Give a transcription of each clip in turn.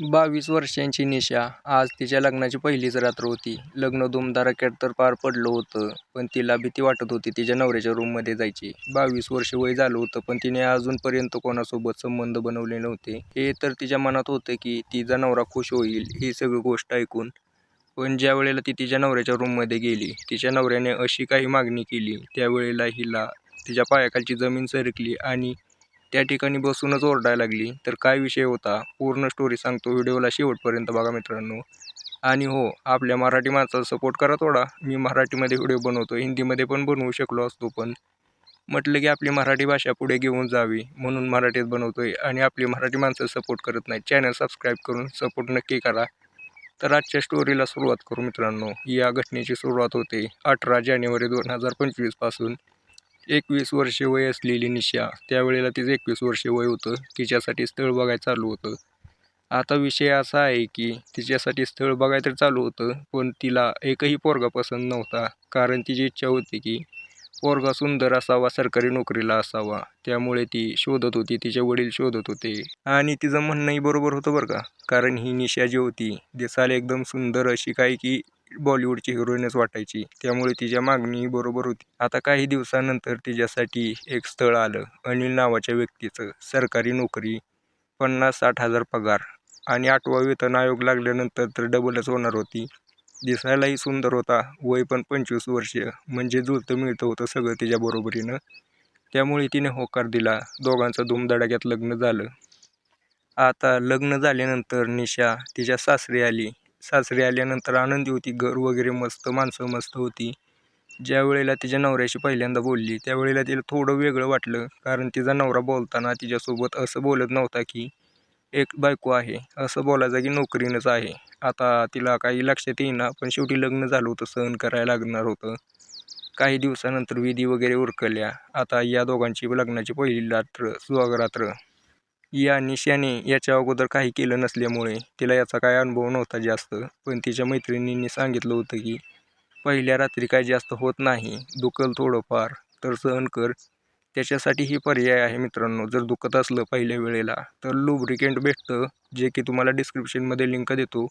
बावीस वर्षांची निशा आज तिच्या लग्नाची पहिलीच रात्र होती. लग्न धुमधडाक्यात तर पार पडलं होतं, पण तिला भीती वाटत होती तिच्या नवऱ्याच्या रूममध्ये जायची. बावीस वर्ष वय झालं होतं, पण तिने अजूनपर्यंत कोणासोबत संबंध बनवले नव्हते. हे तर तिच्या मनात होतं की तिचा नवरा खुश होईल ही सगळी गोष्ट ऐकून. पण ज्या वेळेला ती तिच्या नवऱ्याच्या रूममध्ये गेली, तिच्या नवऱ्याने अशी काही मागणी केली, त्यावेळेला हिला तिच्या पायाखालची जमीन सरकली आणि त्या ठिकाणी बसूनच ओरडायला लागली. तर काय विषय होता, पूर्ण स्टोरी सांगतो. व्हिडिओला शेवटपर्यंत बघा मित्रांनो. आणि हो, आपल्या मराठी माणसाला सपोर्ट करा थोडा. मी मराठीमध्ये व्हिडिओ बनवतो, हिंदीमध्ये पण बनवू शकलो असतो, पण म्हटलं की आपली मराठी भाषा पुढे घेऊन जावी म्हणून मराठीत बनवतो आहे आणि आपली मराठी माणसं सपोर्ट करत नाही. चॅनल सबस्क्राईब करून सपोर्ट नक्की करा. तर आजच्या स्टोरीला सुरुवात करू मित्रांनो. या घटनेची सुरुवात होते अठरा जानेवारी दोन हजार पंचवीसपासून. एकवीस वर्षे वय असलेली निशा, त्यावेळेला तिचं एकवीस वर्षे वय होतं. तिच्यासाठी स्थळ बघायला चालू होतं. आता विषय असा आहे की तिच्यासाठी स्थळ बघायला तर चालू होतं, पण तिला एकही पोरगा पसंत नव्हता. कारण तिची इच्छा होती की पोरगा सुंदर असावा, सरकारी नोकरीला असावा. त्यामुळे ती शोधत होती, तिचे वडील शोधत होते. आणि तिचं म्हणणंही बरोबर होतं बरं का. कारण ही निशा जी होती, दिसायला एकदम सुंदर अशी काय की बॉलिवूडची हिरोईनच वाटायची. त्यामुळे तिच्या मागणीही बरोबर होती. आता काही दिवसानंतर तिच्यासाठी एक स्थळ आलं. अनिल नावाच्या व्यक्तीचं. सरकारी नोकरी, पन्नास साठ हजार पगार आणि आठवा वेतन आयोग लागल्यानंतर तर डबलच होणार होती. दिसायलाही सुंदर होता. वय पण पंचवीस वर्ष. म्हणजे जुळतं मिळतं होतं सगळं तिच्या बरोबरीनं. त्यामुळे तिने होकार दिला. दोघांचं धुमधडाक्यात लग्न झालं. आता लग्न झाल्यानंतर निशा तिच्या सासरी आली. सासरी आल्यानंतर आनंदी होती. घर वगैरे मस्त, माणसं मस्त होती. ज्या वेळेला तिच्या नवऱ्याशी पहिल्यांदा बोलली, त्यावेळेला तिला थोडं वेगळं वाटलं. कारण तिचा नवरा बोलताना तिच्यासोबत असं बोलत नव्हता की एक बायको आहे, असं बोलायचं की नोकरीनंच आहे. आता तिला काही लक्षात येईना, पण शेवटी लग्न झालं होतं, सहन करायला लागणार होतं. काही दिवसानंतर विधी वगैरे उरकल्या. आता या दोघांची लग्नाची पहिली रात्र, सुहागरात्र. या निशाने याच्या अगोदर काही केलं नसल्यामुळे तिला याचा काय अनुभव नव्हता जास्त. पण तिच्या मैत्रिणींनी सांगितलं होतं की पहिल्या रात्री काय जास्त होत नाही, दुखल थोडंफार, तर सहन कर. त्याच्यासाठी ही पर्याय आहे मित्रांनो. जर दुखत असलं पहिल्या वेळेला, तर लुब्रिकेंट भेटतं, जे की तुम्हाला डिस्क्रिप्शनमध्ये लिंक देतो.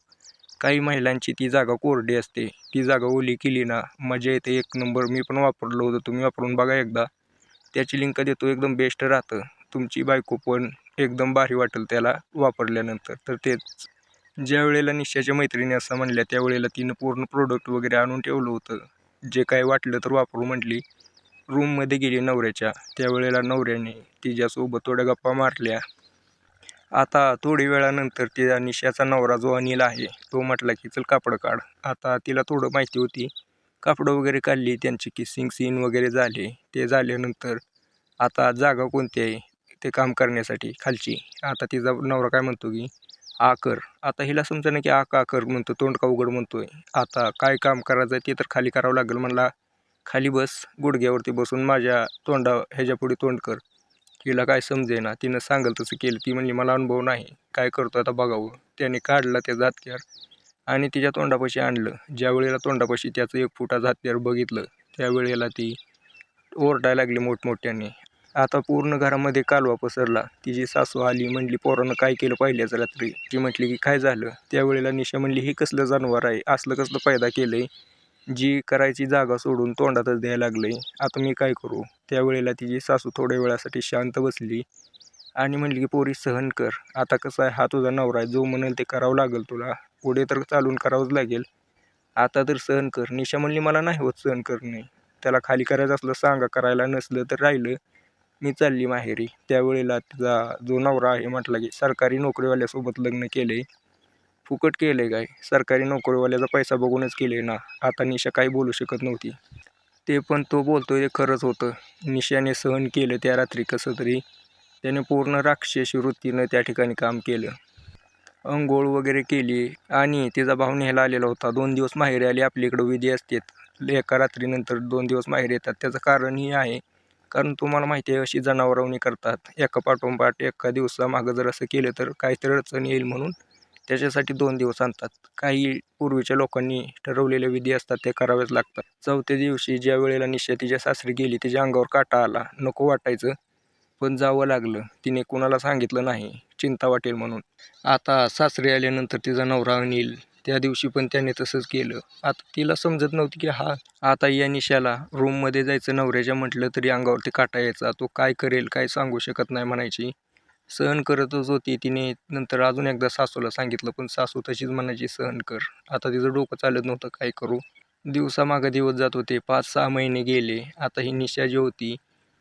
काही महिलांची ती जागा कोरडी असते. ती जागा ओली केली ना, मजा येते एक नंबर. मी पण वापरलं होतं, तुम्ही वापरून बघा एकदा. त्याची लिंक देतो, एकदम बेस्ट राहतं. तुमची बायको पण एकदम भारी वाटेल त्याला वापरल्यानंतर. तर तेच ज्या वेळेला निशाच्या मैत्रिणी असं म्हणल्या, त्यावेळेला तिनं पूर्ण प्रोडक्ट वगैरे आणून ठेवलं होतं. जे काय वाटलं तर वापरू म्हटली. रूममध्ये गेली नवऱ्याच्या. त्यावेळेला नवऱ्याने तिच्यासोबत थोड्या गप्पा मारल्या. आता थोडी वेळानंतर तिचा निशाचा नवरा जो अनिल आहे, तो म्हटला की चल कापडं काढ. आता तिला थोडं माहिती होती. कापडं वगैरे काढली, त्यांची किसिंग सीन वगैरे झाले. ते झाल्यानंतर आता जागा कोणती आहे ते काम करण्यासाठी खालची. आता तिचा नवरा काय म्हणतो की आ कर. आता हिला समजा ना की आ का कर म्हणतो, तोंड का उघड म्हणतोय. आता काय काम करायचं आहे ते तर खाली करावं लागेल. म्हणला खाली बस, गुडघ्यावरती बसून माझ्या तोंडा ह्याच्यापुढे तोंड कर. तिला काय समजेना. तिनं सांगेल तसं केलं. ती म्हणली मला अनुभव नाही, काय करतो आता बघावं. त्याने काढला त्याचा हत्यार आणि तिच्या तोंडापाशी आणलं. ज्या वेळेला तोंडापाशी त्याचं एक फुटाचं हत्यार बघितलं, त्यावेळेला ती ओरडायला लागली मोठमोठ्याने. आता पूर्ण घरामध्ये कालवा पसरला. तिची सासू आली, म्हणली पोरानं काय केलं पाहिल्याच रात्री. ती म्हटली की काय झालं. त्यावेळेला निशा म्हणली हे कसलं जनावर आहे, असलं कसलं पैदा केलंय, जी करायची जागा सोडून तोंडातच द्यायला लागलंय. आता मी काय करू. त्यावेळेला तिची सासू थोड्या वेळासाठी शांत बसली आणि म्हणली की पोरी सहन कर. आता कसं आहे, हा तुझा नवरा आहे, जो म्हणेल ते करावं लागेल तुला. पुढे तर चालून करावंच लागेल. आता तर सहन कर. निशा म्हणली मला नाही होत सहन करणे. त्याला खाली करायचं असलं सांगा करायला, नसलं तर राहिलं. मी चालली माहेरी. त्यावेळेला तिचा जो नवरा आहे म्हटला की सरकारी नोकरीवाल्यासोबत लग्न केलंय. फुकट केलंय काय, सरकारी नोकरीवाल्याचा पैसा बघूनच केलंय ना. आता निशा काही बोलू शकत नव्हती. ते पण तो बोलतो हे खरंच होतं. निशाने सहन केलं त्या रात्री कसं तरी. त्याने पूर्ण राक्षसी वृत्तीनं त्या ठिकाणी काम केलं. अंघोळ वगैरे केली आणि तिचा भाऊ न्यायला आलेला होता. दोन दिवस माहेरी आली. आपल्या इकडं विधी असतात. एका रात्रीनंतर दोन दिवस माहेर येतात. त्याचं कारण हे आहे, कारण तुम्हाला माहिती आहे अशी जनावरवणी करतात. एका पाठोपाठ एका दिवसामागं जर असं केलं तर काहीतरी अडचण येईल म्हणून त्याच्यासाठी दोन दिवस आणतात. काही पूर्वीच्या लोकांनी ठरवलेल्या विधी असतात ते करावेच लागतात. चौथ्या दिवशी ज्या वेळेला निशा तिच्या सासरी गेली, तिच्या अंगावर काटा आला. नको वाटायचं. पण जावं लागलं तिने कुणाला सांगितलं नाही चिंता वाटेल म्हणून आता सासरी आल्यानंतर तिचा नवरा अनिल त्या दिवशी पण त्याने तसंच केलं. आता तिला समजत नव्हती की हा आता या निशाला रूममध्ये जायचं नवऱ्याच्या म्हटलं तरी अंगावरती काटा यायचा. तो काय करेल काय सांगू शकत नाही म्हणायची. सहन करतच होती तिने. नंतर अजून एकदा सासूला सांगितलं पण सासू तशीच म्हणायची सहन कर. आता तिचं डोकं चालत नव्हतं काय करू? दिवसामागं दिवस जात होते. पाच सहा महिने गेले. आता ही निशा जी होती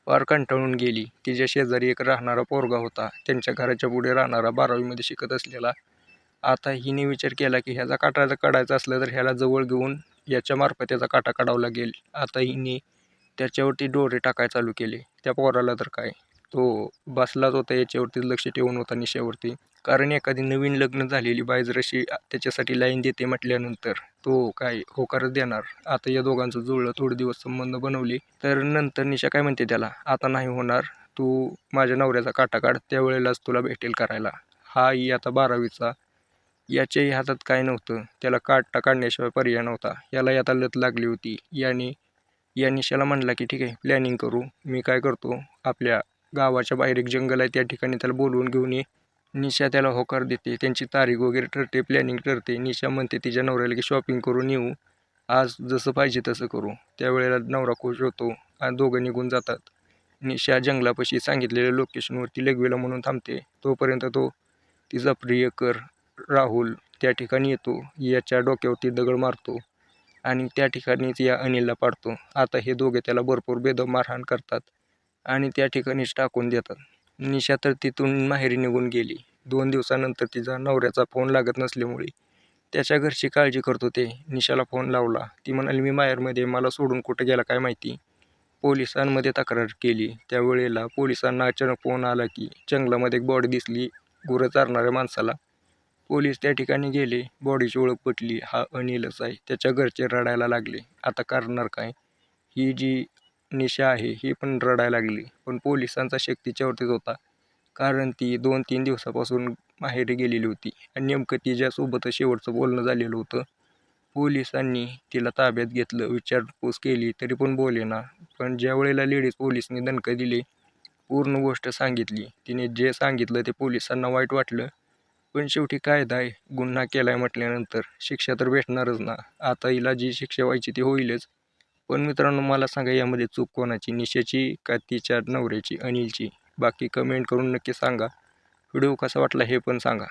फार कंटाळून गेली. तिच्या शेजारी एक राहणारा पोरगा होता. त्यांच्या घराच्या पुढे राहणारा बारावीमध्ये शिकत असलेला आता हिने विचार केला की ह्याचा काटा जर काढायचा असलं तर ह्याला जवळ घेऊन याच्या मार्फत त्याचा काटा काढावा लागेल. आता हिने त्याच्यावरती डोरे टाकाय चालू केले. त्या पोराला तर काय? तो बसलाच होता याच्यावरती लक्ष ठेवून होता निशावरती. कारण एखादी नवीन लग्न झालेली बाई जर अशी त्याच्यासाठी लाईन देते म्हटल्यानंतर तो काय होकारच देणार? आता या दोघांचं जुळलं थोडे दिवस संबंध बनवले तर नंतर निशा काय म्हणते त्याला? आता नाही होणार तू माझ्या नवऱ्याचा काटा काढ त्यावेळेलाच तुला भेटेल करायला. हा ही आता बारावीचा याच्याही हातात काय नव्हतं. त्याला काटा काढण्याशिवाय पर्याय नव्हता. याला आता लत लागली होती. याने या निशाला म्हणला की ठीक आहे प्लॅनिंग करू. मी काय करतो? आपल्या गावाच्या बाहेर एक जंगल आहे. त्या ठिकाणी त्याला बोलवून घेऊन ये. निशा त्याला होकार देते. त्यांची तारीख वगैरे ठरते. प्लॅनिंग ठरते. निशा म्हणते तिच्या नवऱ्याला की शॉपिंग करून येऊ. आज जसं पाहिजे तसं करू. त्यावेळेला नवरा खुश होतो आणि दोघं निघून जातात. निशा जंगलापाशी सांगितलेल्या लोकेशनवरती लेगवेला म्हणून थांबते. तोपर्यंत तो तिचा प्रियकर राहुल त्या ठिकाणी येतो याच्या डोक्यावरती दगड मारतो आणि त्या ठिकाणीच या अनिलला पाडतो. आता हे दोघे त्याला भरपूर बेदम मारहाण करतात आणि त्या ठिकाणीच टाकून देतात. निशा तर तिथून माहेरी निघून गेली. दोन दिवसानंतर तिचा नवऱ्याचा फोन लागत नसल्यामुळे त्याच्या घरची काळजी करत होते. निशाला फोन लावला. ती म्हणाली मी माहेरमध्ये मला सोडून कुठं गेला काय माहिती? पोलिसांमध्ये तक्रार केली. त्यावेळेला पोलिसांना अचानक फोन आला की जंगलामध्ये एक बॉडी दिसली गुरं चारणाऱ्या माणसाला पोलीस त्या ठिकाणी गेले. बॉडीची ओळख पटली. हा अनिलच आहे. त्याच्या घरचे रडायला लागले. आता करणार काय? ही जी निशा आहे ही पण रडायला लागली. पण पोलिसांचा शक तिच्यावरतीच होता. कारण ती दोन तीन दिवसापासून माहेरी गेलेली होती. आणि नेमकं तिच्यासोबतच शेवटचं बोलणं झालेलं होतं. पोलिसांनी तिला ताब्यात घेतलं. विचारपूस केली तरी पण बोलेना पण ज्या वेळेला लेडीज पोलिसनी दणकं दिली पूर्ण गोष्ट सांगितली. तिने जे सांगितलं ते पोलिसांना वाईट वाटलं. पण शेवटी कायदा आहे गुन्हा केला आहे म्हटल्यानंतर शिक्षा तर भेटणारच ना. आता हिला जी शिक्षा व्हायची ती होईलच. पण मित्रांनो मला सांगा यामध्ये चूक कोणाची? निशाची का तिच्या नवऱ्याची? अनिलची? बाकी कमेंट करून नक्की सांगा. व्हिडिओ कसा वाटला हे पण सांगा.